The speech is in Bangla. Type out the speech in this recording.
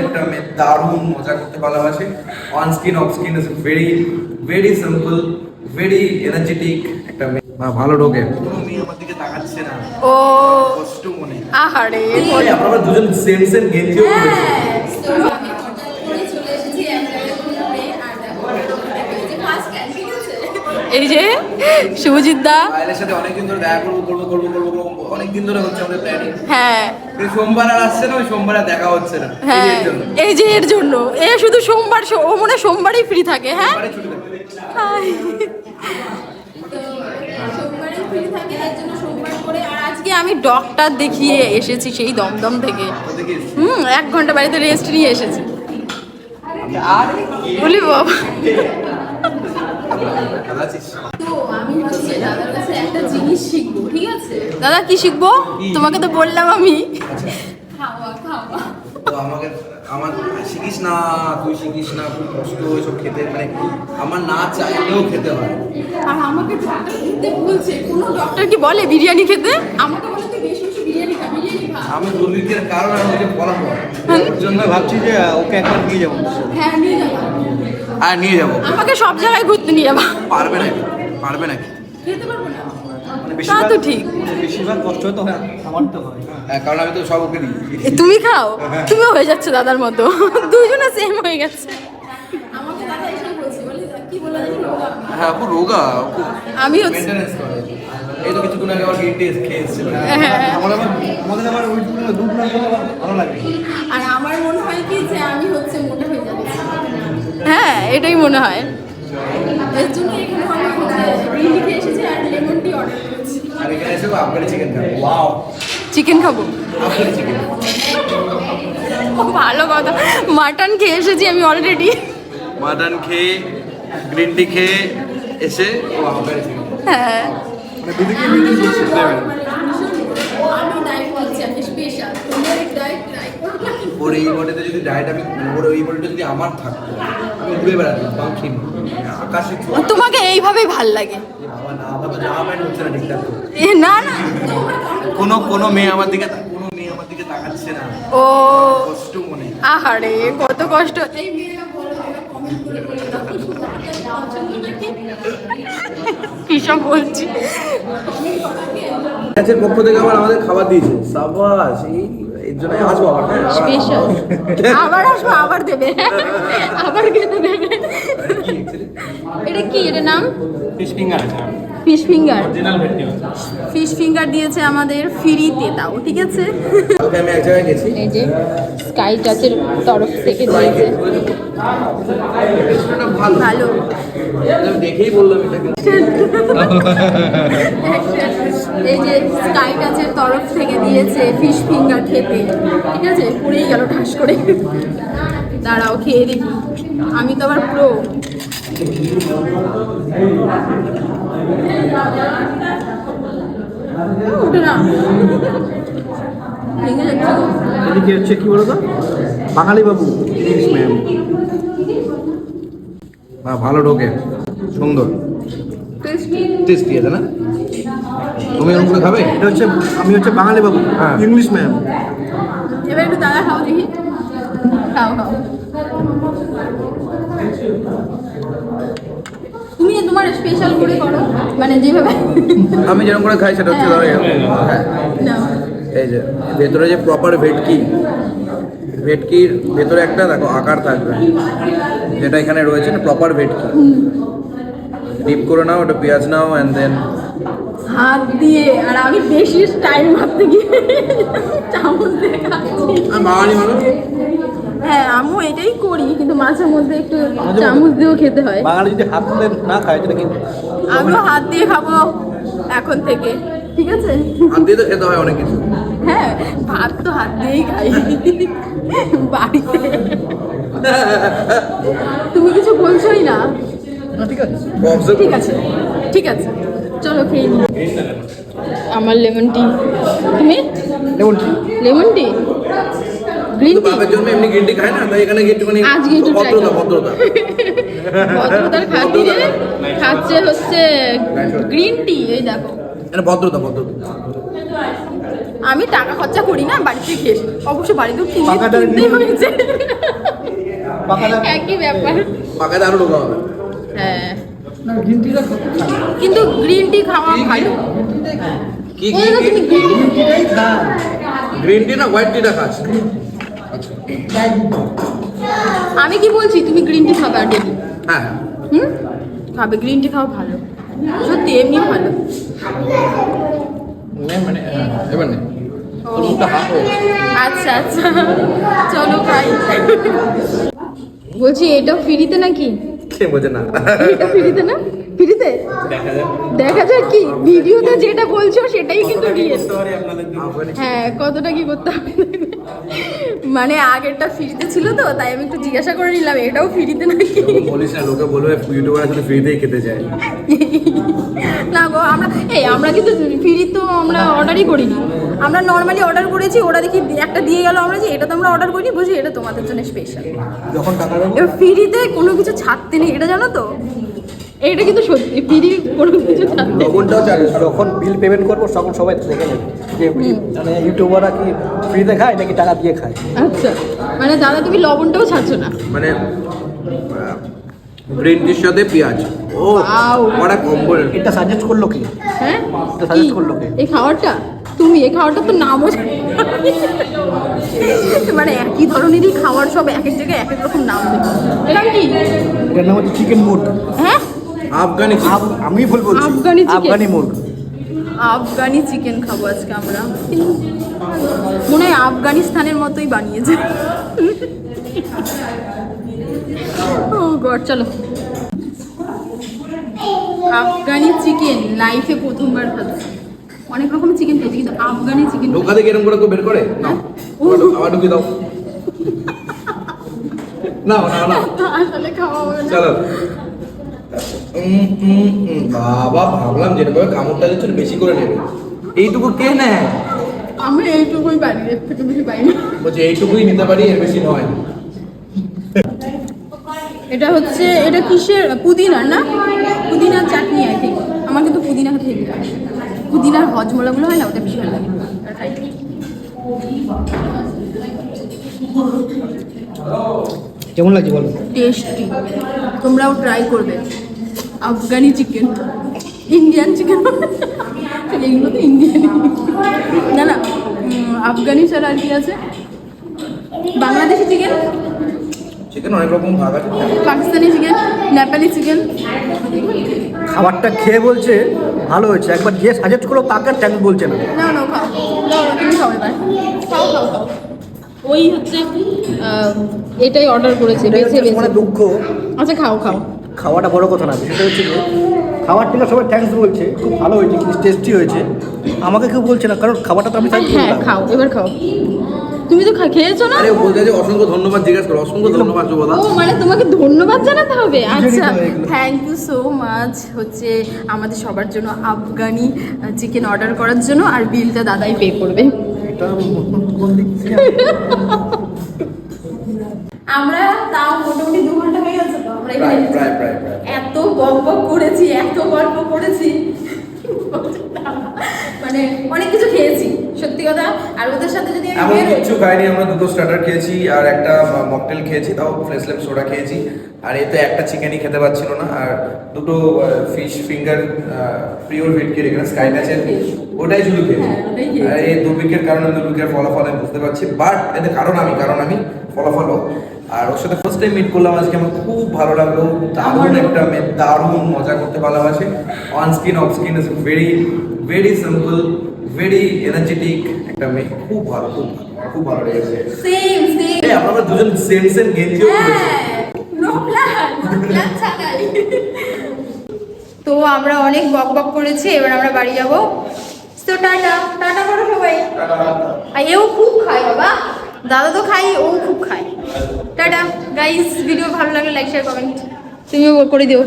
একটা মেয়ে দারুণ মজা করতে ভালোবাসে on screen off screen is very very simple very energetic একটা মেয়ে মা ভালো ঢোকে আমার দিকে তাকাচ্ছে না। ও কষ্ট মনে। আহারে। আমরা দুজন সেম সেম গেঞ্জিও আমি এই যে শুভজিৎ দা। সাথে অনেকদিন ধরে দেখা করব করব করব করব করব অনেকদিন ধরে হচ্ছে আমাদের প্ল্যানিং হ্যাঁ। সোমবার আর আসছে না ওই সোমবার দেখা হচ্ছে না। হ্যাঁ এই যে এর জন্য। এ শুধু সোমবার ও মনে সোমবারই ফ্রি থাকে হ্যাঁ? আজকে আমি ডক্টর দেখিয়ে এসেছি সেই দমদম থেকে হুম এক ঘণ্টা বাড়িতে রেস্ট নিয়ে এসেছি। বলি বাবা। দাদা কি শিখব? তোমাকে তো বললাম আমি। তো আমাকে আমার শিখিস না তুই শিখিস না খুব কষ্ট এসব খেতে মানে আমার না চাইলেও খেতে হয়। আর আমাকে ডক্টর খেতে বলছে কোনো ডক্টর ডক্টর কি বলে বিরিয়ানি খেতে? আমাকে বলে তুই বেশি বেশি বিরিয়ানি খা বিরিয়ানি খা। আমি দুর্নীতির কারণ আমি ওকে ফলাফল জন্য ভাবছি যে ওকে একবার নিয়ে যাব। হ্যাঁ নিয়ে যাব। আর নিয়ে যাব। আমাকে সব জায়গায় ঘুরতে নিয়ে যাবা। পারবে নাকি? পারবে নাকি? খেতে পারব না। মানে তা তো ঠিক। বেশিরভাগ কষ্ট তো হয় আমার তো হয়। হ্যাঁ, কারণ আমি তো সব ওকে দিই তুমি খাও? তুমিও হয়ে যাচ্ছে দাদার মতো। দুজনে সেম হয়ে গেছে। আমাকে দাদা এসে বলছে বলে কি বলে জানি রোগা? আমি। হ্যাঁ খুব রোগা আমি হচ্ছে এই তো কিছুক্ষণ আগে আমার গ্রিন টি খেয়ে এসেছিল হ্যাঁ আমার আমাদের আবার ওই দুধ দুধ না খেলে ভালো লাগে। আর আমার মনে হয় কি যে আমি এখানে মনে হয়। চিকেন খাব। চিকেন খাব? আফগানি চিকেন ও, ভালো কথা। মাটন খেয়ে এসেছি আমি অলরেডি মাটন খেয়ে গ্রিন টি খেয়ে এসে হ্যাঁ। মানে ওর এই বডিতে যদি ডায়েট আমি ওর এই বডিটা যদি আমার থাকতো ঘুরে পাখিম আকাশে তোমাকে এইভাবেই ভালো লাগে? না না এ না না। কোনো কোনো মেয়ে আমার দিকে কোনো মেয়ে আমার দিকে তাকাচ্ছে না। ও। কষ্ট মনে। আহারে কত কষ্ট। এই বলছি? কাছের পক্ষ থেকে আবার আমাদের খাবার দিয়েছে। সাবাস এই এর জন্য আসব। আবার স্পেশাল আবার আসব আবার দেবে। আবার খেতে দেবে? এটা কি? এটা নাম? Fish finger fish finger fish finger দিয়েছে আমাদের ফ্রিতে তাও ঠিক আছে? আমি এক জায়গায় গেছি। এই যে স্কাই টাচের তরফ থেকে দিয়েছে। ভালো। ভালো। দেখেই বললাম এই যে স্কাই টাচের তরফ থেকে দিয়েছে ফিশ ফিঙ্গার খেতে। ঠিক আছে? পড়েই গেল ঠাস করে। দাঁড়াও খেয়ে দেখি আমি তো আবার প্রো ওটা না। ভেঙে যাচ্ছে। এদিকে হচ্ছে কি বলতো? বাঙালি বাবু। ইংলিশ ম্যাম ভালো ঢোকে। সুন্দর। টেস্টি আছে না? তুমি এরকম করে খাবে? এটা হচ্ছে আমি হচ্ছে বাঙালি বাবু হ্যাঁ। English ma'am. এবার একটু দাদা খাও দেখি। খাও খাও। তুমি তোমার স্পেশাল করে করো মানে যেভাবে আমি যেরকম করে খাই সেটা হচ্ছে ধরো হ্যাঁ না। এই যে ভেতরে যে প্রপার ভেটকি ভেটকির ভেতরে একটা দেখো আকার থাকবে। যেটা এখানে রয়েছে না প্রপার ভেটকি ডিপ করে নাও ওটা পেঁয়াজ নাও অ্যান্ড দেন হাত দিয়ে আর আমি বেশি টাইম মারতে গিয়ে চামচ দিয়ে খাচ্ছি। হ্যাঁ আমিও এটাই করি কিন্তু মাঝে মধ্যে একটু চামচ দিয়েও খেতে হয়। বাঙালি যদি হাত তুলে না খায় সেটা কিন্তু আমিও হাত দিয়ে খাব এখন থেকে ঠিক আছে? হাত দিয়ে তো খেতে হয় অনেক কিছু। হ্যাঁ ভাত তো হাত দিয়েই খাই। বাড়িতে। তুমি কিছু বলছোই না? ঠিক আছে। ঠিক আছে ঠিক আছে। চলো খেয়ে আমার লেমন টি। তুমি? যেমন কি লেমন টি? Green tea? জন্য এমনি গ্রিন টি খায় না তাই এখানে একটুখানি আজকে একটু try ভদ্রতা ভদ্রতা। ভদ্রতার খাতিরে খাচ্ছে হচ্ছে গ্রিন টি এই দেখো। মানে ভদ্রতা ভদ্রতা। আমি টাকা খরচা করি না বাড়িতে খেয়ে। অবশ্য বাড়িতেও কিনতে হয়েছে। একই ব্যাপার। ঢোকা হবে। কিন্তু গ্রিন টি খাওয়া ভালো। কি কি তুমি গ্রিন টিটাই খা। গ্রিন টি না হোয়াইট টিটা খাস আমি কি বলছি তুমি গ্রিন টি খাবে আর ডেলি হ্যাঁ। হুম? খাবে গ্রিন টি খাওয়া ভালো। সত্যি এমনি ভালো। মানে এবার নেই আচ্ছা আচ্ছা। চলো খাই বলছি এটা ফ্রিতে নাকি? কে বোঝে না। ফ্রিতে না? ফ্রিতে? দেখা যাক। দেখা যাক কি? ভিডিওতে যেটা বলছো সেটাই কিন্তু রিয়েল হ্যাঁ কতটা কি করতে হবে? মানে আগেরটা ফ্রিতে ছিল তো তাই আমি একটু জিজ্ঞাসা করে নিলাম এটাও ফ্রিতে নাকি? বলিস না লোকে বলবে ইউটিউবার শুধু ফ্রিতেই খেতে যায়। না গো আমরা এই আমরা কিন্তু ফ্রি তো আমরা অর্ডারই করিনি। আমরা নর্মালি অর্ডার করেছি ওরা দেখি একটা দিয়ে গেল আমরা যে এটা তো আমরা অর্ডার করিনি বুঝি এটা তোমাদের জন্য স্পেশাল যখন টাকা ফ্রিতে কোনো কিছু ছাড়তে নেই এটা জানো তো? এটা কিন্তু সত্যি ফ্রি কোনো কিছু। লবণটাও চালিয়ে যখন বিল পেমেন্ট করব তখন সবাই দেখে নেবে যে মানে ইউটিউবাররা কি ফ্রিতে খায় নাকি টাকা দিয়ে খায়? আচ্ছা মানে দাদা তুমি লবণটাও ছাড়ছো না? মানে গ্রিন টির সাথে পেঁয়াজ। ও Wow. বড় কম্বো এটা সাজেস্ট করল কি? হ্যাঁ? তো suggest কি? করল কে? এই খাবারটা? তুমি এই খাবারটা তো নামও জানি মানে একই ধরনেরই খাবার সব এক এক জায়গায় এক এক রকম নাম দেবে এরকম কি? এটার নাম হচ্ছে চিকেন মুড হ্যাঁ? আফগানি আমি ভুল বলছি। Afghani? Afghani mood Afghani chicken খাব আজকে আমরা। মনে হয় আফগানিস্তানের মতোই বানিয়েছে। ও গড চলো। আফগানি চিকেন লাইফে প্রথমবার খাচ্ছি। অনেক রকম চিকেন খেয়েছি কিন্তু আফগানি চিকেন ঢোকা থেকে এরকম করে বের করে? না আবার ঢুকিয়ে দাও। না না না আসলে খাওয়া হবে না। চলো। বাবা ভাবলাম যেভাবে কামড়টা দিচ্ছ বেশি করে নেবে। এইটুকু কে নেয়? আমি এইটুকুই পারি এর থেকে বেশি পাই না। বলছে এইটুকুই নিতে পারি এর বেশি নয়। এটা হচ্ছে এটা কিসের? পুদিনার না? পুদিনার চাটনি আই থিঙ্ক আমার কিন্তু পুদিনা খেতে পুদিনার হজমলাগুলো হয় না ওটা বেশি ভালো লাগে। খাই। কেমন লাগছে বলো? টেস্টি তোমরাও ট্রাই করবে। আফগানি চিকেন ইন্ডিয়ান চিকেন এগুলো তো ইন্ডিয়ান না না আফগানি ছাড়া আর কি আছে? বাংলাদেশি চিকেন চিকেন অনেক রকম ভাগ আছে। পাকিস্তানি চিকেন নেপালি চিকেন খাবারটা খেয়ে বলছে ভালো হয়েছে। একবার যে সাজেস্ট করল তাকে ট্যাঙ্ক বলছে না। না না খাও। তুমি খাও এবার। খাও খাও খাও। ওই হচ্ছে এটাই অর্ডার করেছে বেছে বেছে। মানে দুঃখ। আচ্ছা খাও খাও। খাওয়াটা বড় কথা না সেটা হচ্ছে খাবার থেকে সবাই থ্যাঙ্কস বলছে খুব ভালো হয়েছে খুব টেস্টি হয়েছে। আমাকে কেউ বলছে না কারণ খাবারটা তো আমি হ্যাঁ খাও এবার খাও। তুমি তো খেয়েছো না? আরে বলতে যে অসংখ্য ধন্যবাদ জিজ্ঞেস করো অসংখ্য ধন্যবাদ যুবদা। ও মানে তোমাকে ধন্যবাদ জানাতে হবে? আচ্ছা। থ্যাংক ইউ সো মাচ হচ্ছে আমাদের সবার জন্য আফগানি চিকেন অর্ডার করার জন্য আর বিলটা দাদাই পে করবে। আমরা তাও মোটামুটি দু ঘণ্টা হয়ে গেছে তো আমরা এত বক করেছি এত গল্প করেছি। মানে অনেক কিছু খেয়েছি। সত্যি কথা? আর ওদের সাথে যদি আমি কিছু খাইনি আমরা দুটো স্টার্টার খেয়েছি আর একটা মকটেল খেয়েছি তাও ফ্লেসলেম সোডা খেয়েছি। আর এতে একটা চিকেনই খেতে পাচ্ছিল না আর দুটো ফিশ ফিঙ্গার পিওর ভেটকির এখানে স্কাই আছে ওটাই শুধু হ্যাঁ, খেয়েছি। আর এই দুর্ভিক্ষের কারণে দুর্ভিক্ষের ফলাফল আমি বুঝতে পারছি বাট এতে কারণ আমি কারণ আমি ফলাফলও। আর ওর সাথে ফার্স্ট টাইম মিট করলাম আজকে আমার খুব ভালো লাগল দারুণ একটা মেয়ে দারুণ মজা করতে ভালোবাসে। On screen off screen is very very simple very energetic একটা মেয়ে। খুব ভালো খুব ভালো খুব ভালো লেগেছে। সেম সেম এই আমরা দুজন সেম সেম গেঞ্জিও তো আমরা অনেক বক বক করেছি এবার আমরা বাড়ি যাব। তো টাটা টাটা করো সবাই। আর এও খুব খায় বাবা। দাদা তো খাই ও খুব খায়। টাটা গাইস ভিডিও ভালো লাগলে লাইক শেয়ার কমেন্ট তুমিও করে দিও।